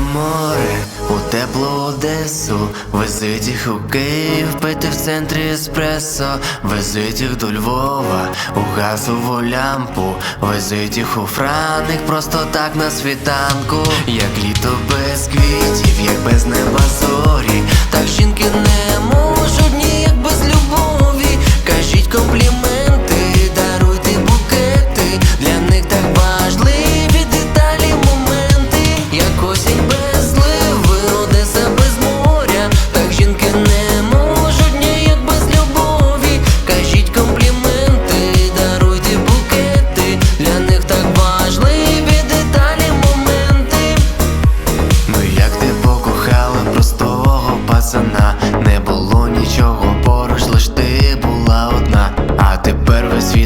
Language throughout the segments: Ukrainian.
море, у теплу Одесу, везуть їх у Київ, пити в центрі еспресо, везуть їх до Львова, у газову лямпу, везуть їх у Франик, просто так на світанку, як літо без квітів, як без неба зорі,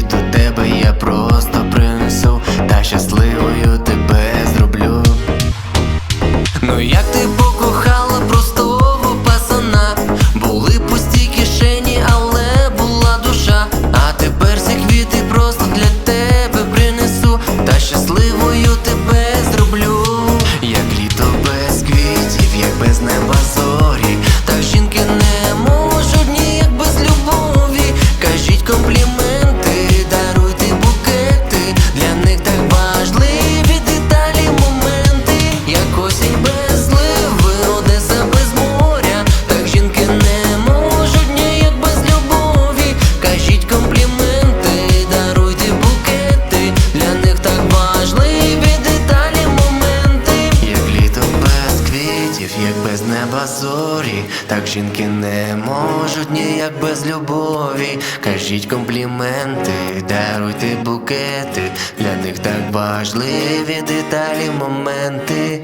до тебе я просто принесу Та щасливою тебе зроблю. Ну як ти покохала простого пацана Були пусті кишені, але була душа. А тепер ці квіти просто для тебе принесу Та щасливою тебе зроблю. Як літо без квітів, як без неба зорі. Так жінки не можуть ніяк без любові. Кажіть компліменти, даруйте букети. Для них так важливі деталі, моменти